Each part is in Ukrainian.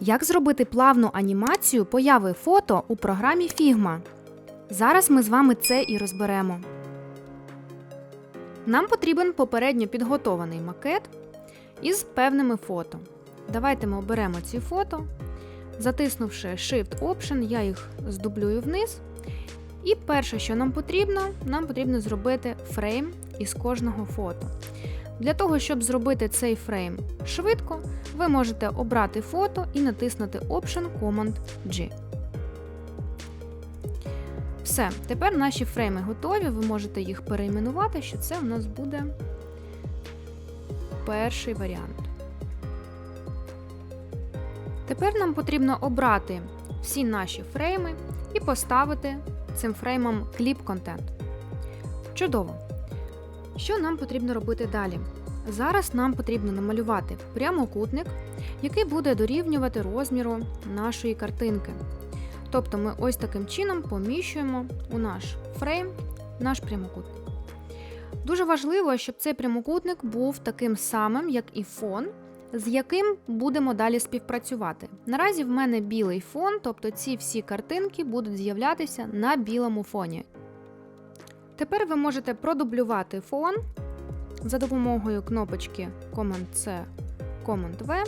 Як зробити плавну анімацію появи фото у програмі Figma? Зараз ми з вами це і розберемо. Нам потрібен попередньо підготований макет із певними фото. Давайте ми оберемо ці фото. Затиснувши Shift Option, я їх здублюю вниз. І перше, що нам потрібно, нам потрібно зробити фрейм із кожного фото. Для того, щоб зробити цей фрейм швидко, ви можете обрати фото і натиснути Option Command G. Все, тепер наші фрейми готові, ви можете їх перейменувати, що це у нас буде перший варіант. Тепер нам потрібно обрати всі наші фрейми і поставити цим фреймом кліп контент. Чудово! Що нам потрібно робити далі? Зараз нам потрібно намалювати прямокутник, який буде дорівнювати розміру нашої картинки. Тобто ми ось таким чином поміщуємо у наш фрейм наш прямокутник. Дуже важливо, щоб цей прямокутник був таким самим, як і фон, з яким будемо далі співпрацювати. Наразі в мене білий фон, тобто ці всі картинки будуть з'являтися на білому фоні. Тепер ви можете продублювати фон за допомогою кнопочки Command-C, Command-V.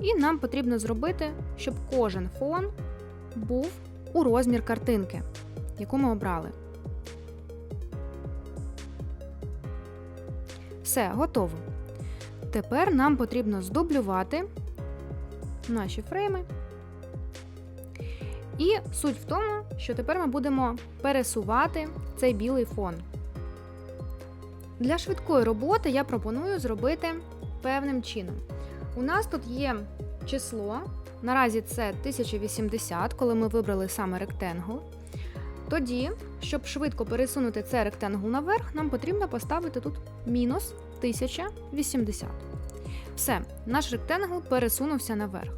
І нам потрібно зробити, щоб кожен фон був у розмір картинки, яку ми обрали. Все, готово. Тепер нам потрібно здублювати наші фрейми. І суть в тому, що тепер ми будемо пересувати цей білий фон. Для швидкої роботи я пропоную зробити певним чином. У нас тут є число, наразі це 1080, коли ми вибрали саме ректенгл. Тоді, щоб швидко пересунути цей ректенгл наверх, нам потрібно поставити тут мінус 1080. Все, наш ректенгл пересунувся наверх.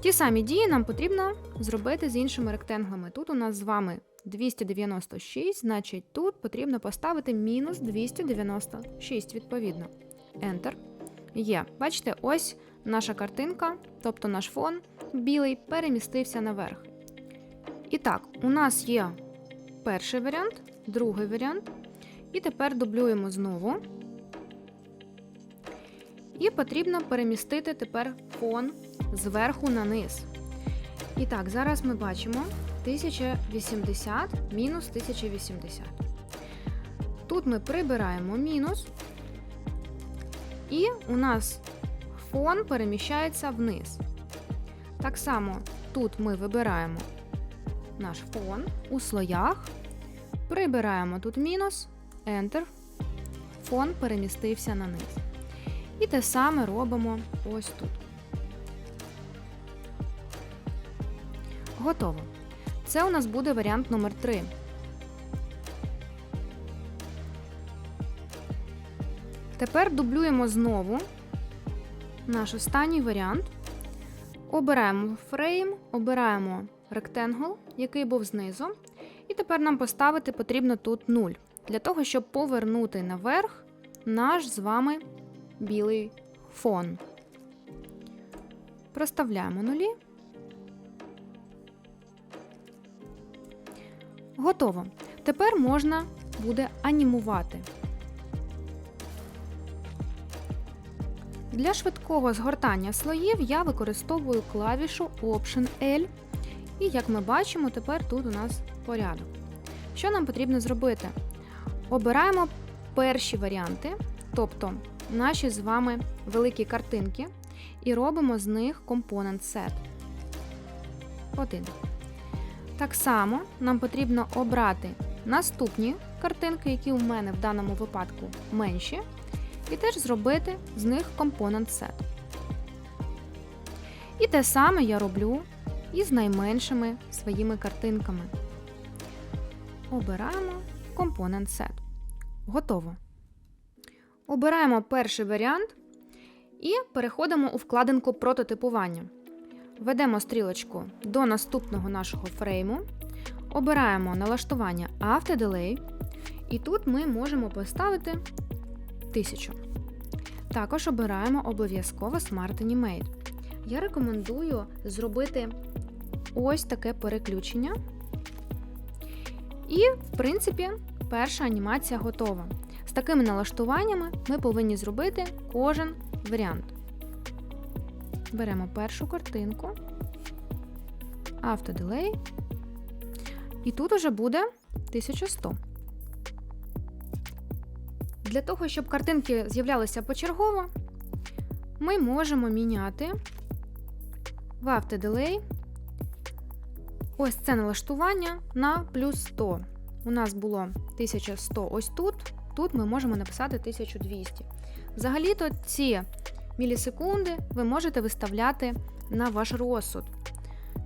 Ті самі дії нам потрібно зробити з іншими ректенглами. Тут у нас з вами 296, значить тут потрібно поставити мінус 296, відповідно. Enter. Є. Бачите, ось наша картинка, тобто наш фон білий, перемістився наверх. І так, у нас є перший варіант, другий варіант. І тепер дублюємо знову. І потрібно перемістити тепер фон зверху на низ. І так, зараз ми бачимо 1080 мінус 1080. Тут ми прибираємо мінус, і у нас фон переміщається вниз. Так само тут ми вибираємо наш фон у слоях, прибираємо тут мінус, Enter, фон перемістився на низ. І те саме робимо ось тут. Готово. Це у нас буде варіант номер 3. Тепер дублюємо знову наш останній варіант. Обираємо фрейм, обираємо ректенгл, який був знизу. І тепер нам поставити потрібно тут 0, для того, щоб повернути наверх наш з вами білий фон. Проставляємо нулі. Готово. Тепер можна буде анімувати. Для швидкого згортання слоїв я використовую клавішу Option L. І як ми бачимо, тепер тут у нас порядок. Що нам потрібно зробити? Обираємо перші варіанти, тобто наші з вами великі картинки, і робимо з них Component Set. Один. Так само нам потрібно обрати наступні картинки, які у мене в даному випадку менші, і теж зробити з них Component Set. І те саме я роблю і з найменшими своїми картинками. Обираємо Component Set. Готово. Обираємо перший варіант і переходимо у вкладинку прототипування. Ведемо стрілочку до наступного нашого фрейму, обираємо налаштування After і тут ми можемо поставити 1000. Також обираємо обов'язково Smart Animate. я рекомендую зробити ось таке переключення. І, в принципі, перша анімація готова. З такими налаштуваннями ми повинні зробити кожен варіант. Беремо першу картинку, автоделей, і тут уже буде 1100. Для того, щоб картинки з'являлися почергово, ми можемо міняти в автоделей ось це налаштування на плюс 100. У нас було 1100 ось тут, тут ми можемо написати 1200. Взагалі-то ці мілісекунди ви можете виставляти на ваш розсуд,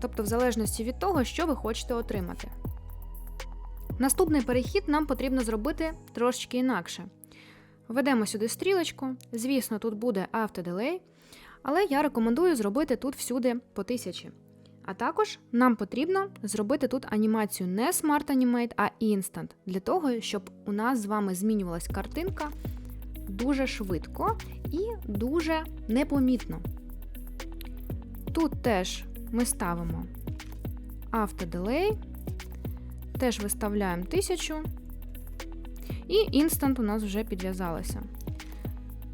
тобто в залежності від того, що ви хочете отримати. Наступний перехід нам потрібно зробити трошечки інакше. Введемо сюди стрілочку, звісно, тут буде автоделей, але я рекомендую зробити тут всюди по 1000. А також нам потрібно зробити тут анімацію не Smart Animate, а Instant, для того, щоб у нас з вами змінювалась картинка дуже швидко і дуже непомітно. Тут теж ми ставимо автоделей, теж виставляємо 1000. І Instant у нас вже підв'язалося.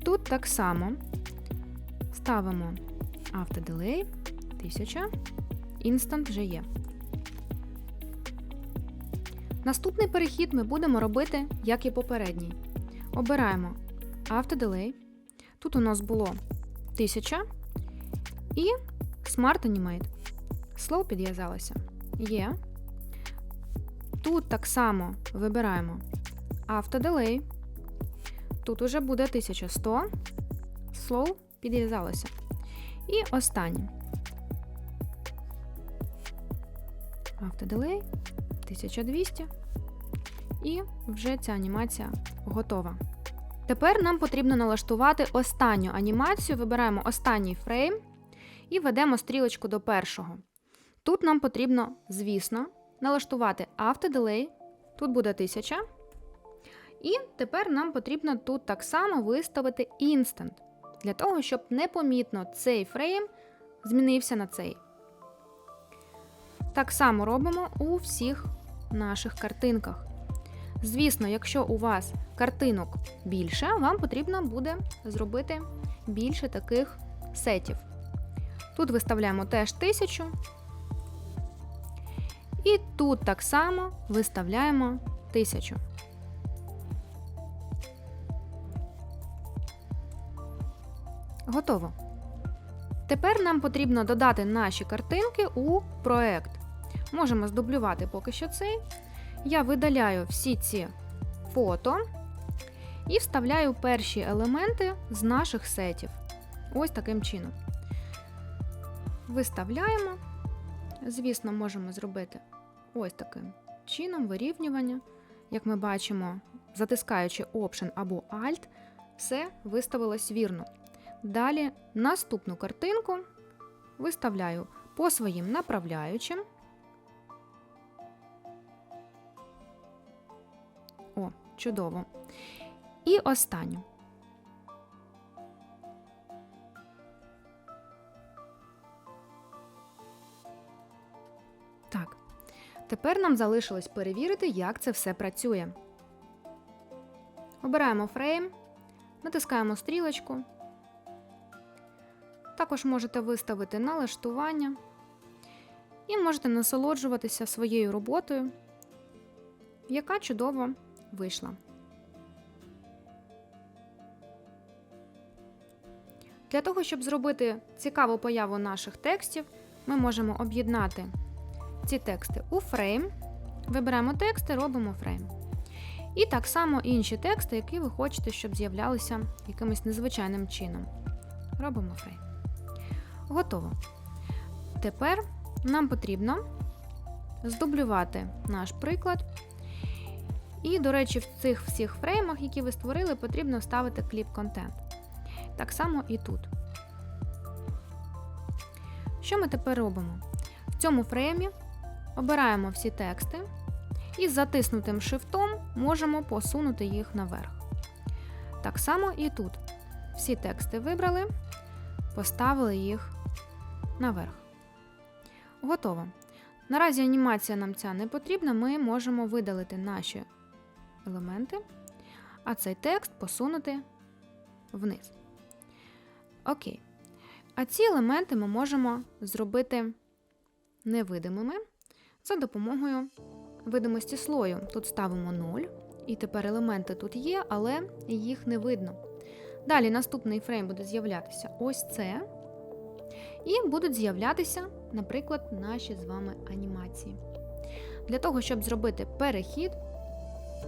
Тут так само ставимо автоделей 1000, Instant вже є. Наступний перехід ми будемо робити, як і попередній. Обираємо автоделей. Тут у нас було 1000 і Smart Animate. Slow підв'язалося. Є. Тут так само вибираємо автоделей. Тут уже буде 1100. Slow підв'язалося. І останнє. Автоделей 1200. І вже ця анімація готова. Тепер нам потрібно налаштувати останню анімацію. Вибираємо останній фрейм і ведемо стрілочку до першого. Тут нам потрібно, звісно, налаштувати автоделей. Тут буде 1000. І тепер нам потрібно тут так само виставити Instant, для того, щоб непомітно цей фрейм змінився на цей. Так само робимо у всіх наших картинках. Звісно, якщо у вас картинок більше, вам потрібно буде зробити більше таких сетів. Тут виставляємо теж 1000. І тут так само виставляємо 1000. Готово. Тепер нам потрібно додати наші картинки у проект. Можемо здублювати поки що цей. Я видаляю всі ці фото і вставляю перші елементи з наших сетів. Ось таким чином. Виставляємо. Звісно, можемо зробити ось таким чином вирівнювання. Як ми бачимо, затискаючи Option або Alt, все виставилось вірно. Далі наступну картинку виставляю по своїм направляючим. О, чудово. І останню. Так. Тепер нам залишилось перевірити, як це все працює. Обираємо фрейм, натискаємо стрілочку. Також можете виставити налаштування і можете насолоджуватися своєю роботою, яка чудово вийшла. Для того, щоб зробити цікаву появу наших текстів, ми можемо об'єднати ці тексти у фрейм. Вибираємо тексти, робимо фрейм. І так само інші тексти, які ви хочете, щоб з'являлися якимось незвичайним чином. Робимо фрейм. Готово. Тепер нам потрібно здублювати наш приклад. І, до речі, в цих всіх фреймах, які ви створили, потрібно вставити кліп контент. Так само і тут. Що ми тепер робимо? В цьому фреймі обираємо всі тексти і з затиснутим шифтом можемо посунути їх наверх. Так само і тут. Всі тексти вибрали, поставили їх наверх. Готово. Наразі анімація нам ця не потрібна, ми можемо видалити наші елементи, а цей текст посунути вниз. Окей. А ці елементи ми можемо зробити невидимими за допомогою видимості слою. Тут ставимо 0, і тепер елементи тут є, але їх не видно. Далі наступний фрейм буде з'являтися ось це. І будуть з'являтися, наприклад, наші з вами анімації. Для того, щоб зробити перехід,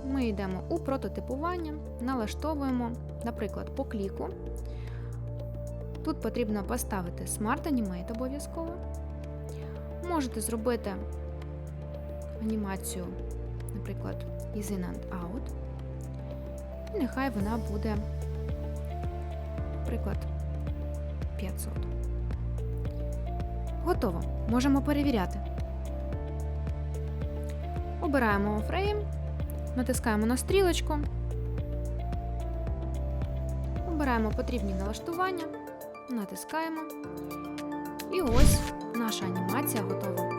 ми йдемо у прототипування, налаштовуємо, наприклад, по кліку. Тут потрібно поставити Smart Animate обов'язково. Можете зробити анімацію, наприклад, із in and out. І нехай вона буде, наприклад, 500. Готово. Можемо перевіряти. Обираємо фрейм, натискаємо на стрілочку, обираємо потрібні налаштування, натискаємо. І ось наша анімація готова.